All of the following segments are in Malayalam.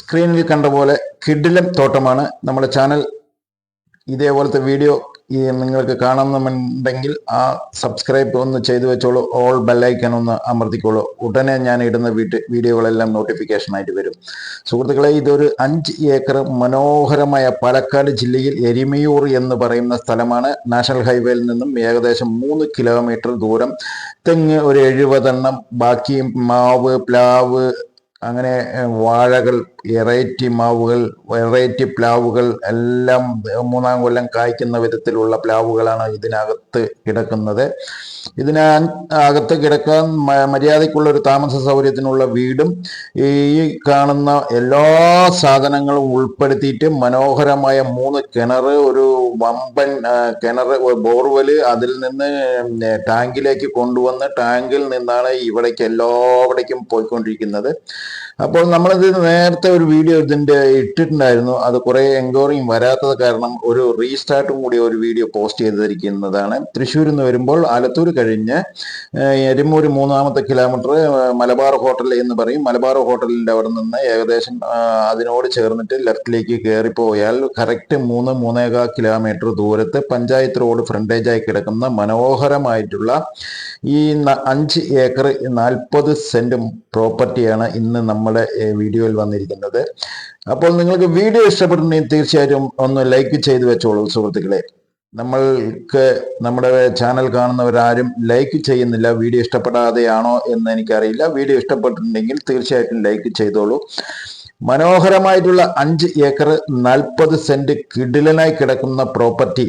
സ്ക്രീനിൽ കണ്ട പോലെ കിഡിലം തോട്ടമാണ് നമ്മുടെ ചാനൽ ഇതേപോലത്തെ വീഡിയോ ഈ നിങ്ങൾക്ക് കാണണമെന്നുണ്ടെങ്കിൽ ആ സബ്സ്ക്രൈബ് ഒന്ന് ചെയ്തു വെച്ചോളൂ. ഓൾ ബെല്ലൈക്കൻ ഒന്ന് അമർത്തിക്കോളൂ. ഉടനെ ഞാൻ ഇടുന്ന വീട്ട് വീഡിയോകളെല്ലാം നോട്ടിഫിക്കേഷനായിട്ട് വരും. സുഹൃത്തുക്കളെ ഇതൊരു അഞ്ച് ഏക്കർ മനോഹരമായ പാലക്കാട് ജില്ലയിൽ എരിമയൂർ എന്ന് പറയുന്ന സ്ഥലമാണ്. നാഷണൽ ഹൈവേയിൽ നിന്നും ഏകദേശം മൂന്ന് കിലോമീറ്റർ ദൂരം. തെങ്ങ് ഒരു എഴുപതെണ്ണം ബാക്കി മാവ് പ്ലാവ് അങ്ങനെ വാഴകൾ വെറൈറ്റി മാവുകൾ വെറൈറ്റി പ്ലാവുകൾ എല്ലാം മൂന്നാം കൊല്ലം കായ്ക്കുന്ന വിധത്തിലുള്ള പ്ലാവുകളാണ് ഇതിനകത്ത് കിടക്കുന്നത്. ഇതിന അകത്ത് കിടക്കാൻ മര്യാദയ്ക്കുള്ള ഒരു താമസ സൗകര്യത്തിനുള്ള വീടും ഈ കാണുന്ന എല്ലാ സാധനങ്ങളും ഉൾപ്പെടുത്തിയിട്ട് മനോഹരമായ മൂന്ന് കിണർ ഒരു വമ്പൻ കിണർ ബോർവെൽ അതിൽ നിന്ന് ടാങ്കിലേക്ക് കൊണ്ടുവന്ന് ടാങ്കിൽ നിന്നാണ് ഇവിടേക്ക് എല്ലാവിടേക്കും പോയിക്കൊണ്ടിരിക്കുന്നത്. അപ്പോൾ നമ്മളിത് നേരത്തെ ഒരു വീഡിയോ ഇതിന്റെ ഇട്ടിട്ടുണ്ടായിരുന്നു. അത് കുറെ എൻക്വയറിയും വരാത്തത് കാരണം ഒരു റീസ്റ്റാർട്ടും കൂടി ഒരു വീഡിയോ പോസ്റ്റ് ചെയ്തിരിക്കുന്നതാണ്. തൃശ്ശൂരിൽ നിന്ന് വരുമ്പോൾ ആലത്തൂർ കഴിഞ്ഞ് എരുമൂര് മൂന്നാമത്തെ കിലോമീറ്റർ മലബാർ ഹോട്ടൽ എന്ന് പറയും. മലബാർ ഹോട്ടലിന്റെ അവിടെ നിന്ന് ഏകദേശം അതിനോട് ചേർന്നിട്ട് ലെഫ്റ്റിലേക്ക് കയറിപ്പോയാൽ കറക്റ്റ് മൂന്ന് മൂന്നേകാൽ കിലോമീറ്റർ ദൂരത്ത് പഞ്ചായത്ത് റോഡ് ഫ്രണ്ടേജായി കിടക്കുന്ന മനോഹരമായിട്ടുള്ള ഈ അഞ്ച് ഏക്കർ നാൽപ്പത് സെന്റ് പ്രോപ്പർട്ടിയാണ് ഇന്ന് നമ്മുടെ വീഡിയോയിൽ വന്നിരിക്കുന്നത്. അപ്പോൾ നിങ്ങൾക്ക് വീഡിയോ ഇഷ്ടപ്പെട്ടിട്ടുണ്ടെങ്കിൽ തീർച്ചയായിട്ടും ഒന്ന് ലൈക്ക് ചെയ്ത് വെച്ചോളൂ സുഹൃത്തുക്കളെ. നമ്മൾക്ക് നമ്മുടെ ചാനൽ കാണുന്നവരാരും ലൈക്ക് ചെയ്യുന്നില്ല വീഡിയോ ഇഷ്ടപ്പെടാതെയാണോ എന്ന് എനിക്കറിയില്ല. വീഡിയോ ഇഷ്ടപ്പെട്ടിട്ടുണ്ടെങ്കിൽ തീർച്ചയായിട്ടും ലൈക്ക് ചെയ്തോളൂ. മനോഹരമായിട്ടുള്ള അഞ്ച് ഏക്കർ നാൽപ്പത് സെന്റ് കിടിലനായി കിടക്കുന്ന പ്രോപ്പർട്ടി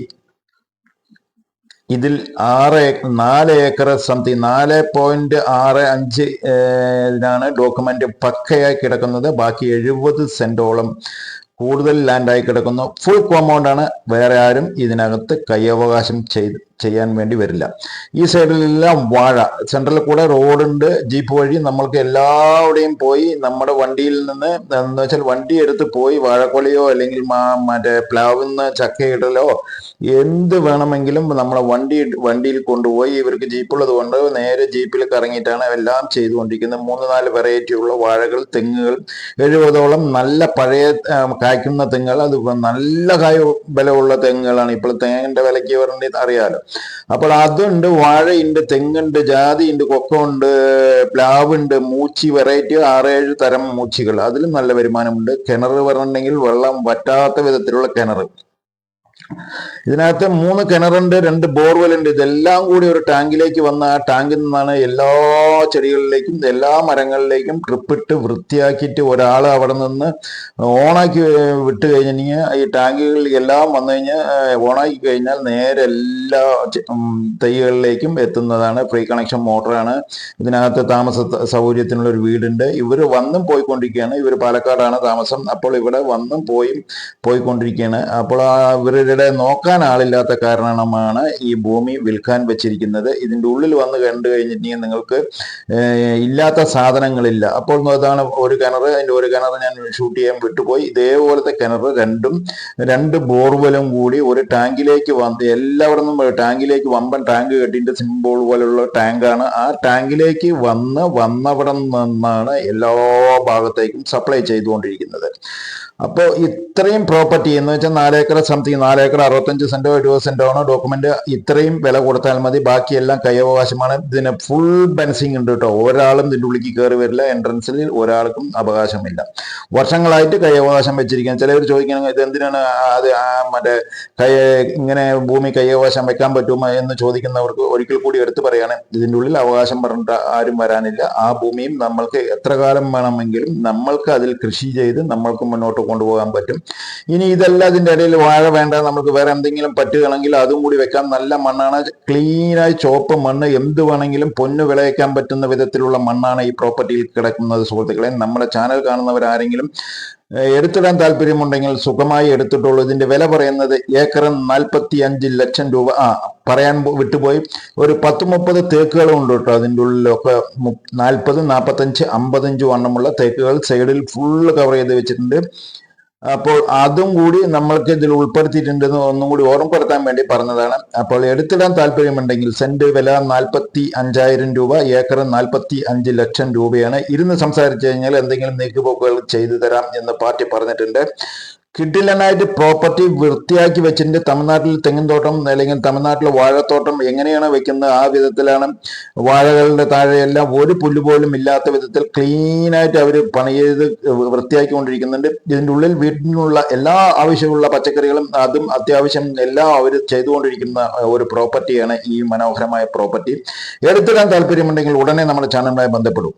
ഇതിൽ ആറ് നാല് ഏക്കർ സംതിങ് നാല് പോയിന്റ് ആറ് അഞ്ച് ഇതിനാണ് ഡോക്യുമെന്റ് പക്കയായി കിടക്കുന്നത്. ബാക്കി എഴുപത് സെന്റോളം കൂടുതൽ ലാൻഡായി കിടക്കുന്നു. ഫുൾ കോമ്പൗണ്ട് ആണ്. വേറെ ആരും ഇതിനകത്ത് കൈയവകാശം ചെയ്ത് ചെയ്യാൻ വേണ്ടി വരില്ല. ഈ സൈഡിലെല്ലാം വാഴ. സെൻട്രലിൽ കൂടെ റോഡുണ്ട് ജീപ്പ് വഴി നമ്മൾക്ക് എല്ലാവിടെയും പോയി നമ്മുടെ വണ്ടിയിൽ നിന്ന് എന്ന് വെച്ചാൽ വണ്ടി എടുത്ത് പോയി വാഴക്കൊലയോ അല്ലെങ്കിൽ മറ്റേ പ്ലാവിൽ നിന്ന് ചക്കയിടലോ എന്ത് വേണമെങ്കിലും നമ്മളെ വണ്ടി വണ്ടിയിൽ കൊണ്ടുപോയി ഇവർക്ക് ജീപ്പുള്ളത് കൊണ്ട് നേരെ ജീപ്പിൽ കറങ്ങിയിട്ടാണ് എല്ലാം ചെയ്തുകൊണ്ടിരിക്കുന്നത്. മൂന്ന് നാല് വെറൈറ്റി ഉള്ള വാഴകൾ തെങ്ങുകൾ എഴുപതോളം നല്ല പഴയ കായ്ക്കുന്ന തെങ്ങുകൾ. അത് നല്ല കായ ബലമുള്ള തെങ്ങുകളാണ്. ഇപ്പോൾ തേങ്ങന്റെ വിലയ്ക്ക് പറഞ്ഞിട്ട് അറിയാലോ. അപ്പോൾ അതുണ്ട് വാഴയുണ്ട് തെങ്ങുണ്ട് ജാതിയുണ്ട് കൊക്കമുണ്ട് പ്ലാവുണ്ട് മൂച്ചി വെറൈറ്റി ആറേഴ് തരം മൂച്ചികൾ. അതിലും നല്ല വരുമാനമുണ്ട്. കിണർ പറഞ്ഞിട്ടുണ്ടെങ്കിൽ വെള്ളം വറ്റാത്ത വിധത്തിലുള്ള കിണർ ഇതിനകത്ത് മൂന്ന് കിണറുണ്ട് രണ്ട് ബോർവെൽ ഉണ്ട് ഇതെല്ലാം കൂടി ഒരു ടാങ്കിലേക്ക് വന്ന ആ ടാങ്കിൽ നിന്നാണ് എല്ലാ ചെടികളിലേക്കും എല്ലാ മരങ്ങളിലേക്കും ട്രിപ്പിട്ട് വൃത്തിയാക്കിയിട്ട് ഒരാൾ അവിടെ നിന്ന് ഓണാക്കി വിട്ട് കഴിഞ്ഞിട്ടുണ്ടെങ്കിൽ ഈ ടാങ്കുകളിൽ എല്ലാം വന്നു കഴിഞ്ഞാൽ ഓണാക്കി കഴിഞ്ഞാൽ നേരെ എല്ലാ തൈകളിലേക്കും എത്തുന്നതാണ്. ഫ്രീ കണക്ഷൻ മോട്ടറാണ്. ഇതിനകത്ത് താമസ സൗകര്യത്തിനുള്ള ഒരു വീടുണ്ട്. ഇവർ വന്നും പോയിക്കൊണ്ടിരിക്കുകയാണ്. ഇവർ പാലക്കാടാണ് താമസം. അപ്പോൾ ഇവിടെ വന്നും പോയും പോയിക്കൊണ്ടിരിക്കുകയാണ്. അപ്പോൾ ആ ഇവരുടെ നോക്കാൻ ആളില്ലാത്ത കാരണമാണ് ഈ ഭൂമി വിൽക്കാൻ വെച്ചിരിക്കുന്നത്. ഇതിന്റെ ഉള്ളിൽ വന്ന് കണ്ടു കഴിഞ്ഞിട്ടുണ്ടെങ്കിൽ നിങ്ങൾക്ക് ഇല്ലാത്ത സാധനങ്ങളില്ല. അപ്പോൾ അതാണ് ഒരു കിണർ. അതിന്റെ ഒരു കിണർ ഞാൻ ഷൂട്ട് ചെയ്യാൻ വിട്ടുപോയി. ഇതേപോലത്തെ കിണർ രണ്ടും രണ്ട് ബോർവെലും കൂടി ഒരു ടാങ്കിലേക്ക് വന്ന് എല്ലാവരും ടാങ്കിലേക്ക് വമ്പൻ ടാങ്ക് കെട്ടിയിട്ട് സിമ്പോൾ പോലുള്ള ടാങ്കാണ്. ആ ടാങ്കിലേക്ക് വന്ന് വന്നവിടെ നിന്നാണ് എല്ലാ ഭാഗത്തേക്കും സപ്ലൈ ചെയ്തുകൊണ്ടിരിക്കുന്നത്. അപ്പോൾ ഇത്രയും പ്രോപ്പർട്ടി എന്ന് വെച്ചാൽ നാലേക്കർ സംതിങ് നാലേക്കർ അറുപത്തഞ്ച് സെന്റോ എഴുപത് സെന്റോ ആണ് ഡോക്യുമെന്റ് ഇത്രയും വില കൊടുത്താൽ മതി. ബാക്കിയെല്ലാം കൈവകാശമാണ്. ഇതിന് ഫുൾ ബെൻസിങ് ഉണ്ട് കേട്ടോ. ഒരാളും ഇതിന്റെ ഉള്ളിലേക്ക് കയറി വരില്ല. എൻട്രൻസിൽ ഒരാൾക്കും അവകാശമില്ല. വർഷങ്ങളായിട്ട് കൈവകാശം വെച്ചിരിക്കുന്നത് ചിലവർ ചോദിക്കണം ഇത് എന്തിനാണ് അത് മറ്റേ കൈ ഇങ്ങനെ ഭൂമി കൈവകാശം വെക്കാൻ പറ്റുമോ എന്ന് ചോദിക്കുന്നവർക്ക് ഒരിക്കൽ കൂടി എടുത്തു പറയാണ്. ഇതിന്റെ ഉള്ളിൽ അവകാശം പറഞ്ഞിട്ട് ആരും വരാനില്ല. ആ ഭൂമിയും നമ്മൾക്ക് എത്ര കാലം വേണമെങ്കിലും നമ്മൾക്ക് അതിൽ കൃഷി ചെയ്ത് നമ്മൾക്ക് മുന്നോട്ട് കൊണ്ടുപോകാൻ പറ്റും. ഇനി ഇതെല്ലാം ഇതിന്റെ ഇടയിൽ വാഴ വേണ്ട നമുക്ക് വേറെ എന്തെങ്കിലും പറ്റുകയാണെങ്കിൽ അതും കൂടി വെക്കാൻ നല്ല മണ്ണാണ്. ക്ലീനായി ചോപ്പ് മണ്ണ് എന്ത് വേണമെങ്കിലും പൊന്ന് വിളയിക്കാൻ പറ്റുന്ന വിധത്തിലുള്ള മണ്ണാണ് ഈ പ്രോപ്പർട്ടിയിൽ കിടക്കുന്നത് സുഹൃത്തുക്കളെ. നമ്മുടെ ചാനൽ കാണുന്നവരാരെങ്കിലും എടുത്തിടാൻ താല്പര്യമുണ്ടെങ്കിൽ സുഖമായി എടുത്തിട്ടുള്ളൂ. ഇതിന്റെ വില പറയുന്നത് ഏക്കറിന് നാൽപ്പത്തി അഞ്ച് ലക്ഷം രൂപ. ആ പറയാൻ വിട്ടുപോയി. ഒരു പത്ത് മുപ്പത് തേക്കുകളും ഉണ്ട് കേട്ടോ അതിന്റെ ഉള്ളിലൊക്കെ. നാൽപ്പത് നാൽപ്പത്തഞ്ച് അമ്പത്തഞ്ച് വണ്ണമുള്ള തേക്കുകൾ സൈഡിൽ ഫുള്ള് കവർ ചെയ്ത് വെച്ചിട്ടുണ്ട്. അപ്പോൾ അതും കൂടി നമ്മൾക്ക് ഇതിൽ ഉൾപ്പെടുത്തിയിട്ടുണ്ടെന്ന് ഒന്നും കൂടി ഓർമ്മപ്പെടുത്താൻ വേണ്ടി പറഞ്ഞതാണ്. അപ്പോൾ എടുത്തിടാൻ താല്പര്യമുണ്ടെങ്കിൽ സെന്റ് വില നാൽപ്പത്തി അഞ്ചായിരം രൂപ ഏക്കർ നാൽപ്പത്തി അഞ്ച് ലക്ഷം രൂപയാണ്. ഇരുന്ന് സംസാരിച്ചു കഴിഞ്ഞാൽ എന്തെങ്കിലും നീക്കുപോക്കുകൾ ചെയ്തു തരാം എന്ന് പാർട്ടി പറഞ്ഞിട്ടുണ്ട്. കിഡിലനായിട്ട് പ്രോപ്പർട്ടി വൃത്തിയാക്കി വെച്ചിട്ടുണ്ട്. തമിഴ്നാട്ടിൽ തെങ്ങിൻ തോട്ടം അല്ലെങ്കിൽ തമിഴ്നാട്ടിൽ വാഴത്തോട്ടം എങ്ങനെയാണ് വെക്കുന്നത് ആ വിധത്തിലാണ് വാഴകളുടെ താഴെയെല്ലാം ഒരു പുല്ല് പോലും ഇല്ലാത്ത വിധത്തിൽ ക്ലീനായിട്ട് അവർ പണി ചെയ്ത് വൃത്തിയാക്കിക്കൊണ്ടിരിക്കുന്നുണ്ട്. ഇതിന്റെ ഉള്ളിൽ വീട്ടിനുള്ള എല്ലാ ആവശ്യമുള്ള പച്ചക്കറികളും അതും അത്യാവശ്യം എല്ലാം അവർ ചെയ്തുകൊണ്ടിരിക്കുന്ന ഒരു പ്രോപ്പർട്ടിയാണ് ഈ മനോഹരമായ പ്രോപ്പർട്ടി എടുത്തിടാൻ താല്പര്യമുണ്ടെങ്കിൽ ഉടനെ നമ്മുടെ ചാനലുമായി ബന്ധപ്പെടും.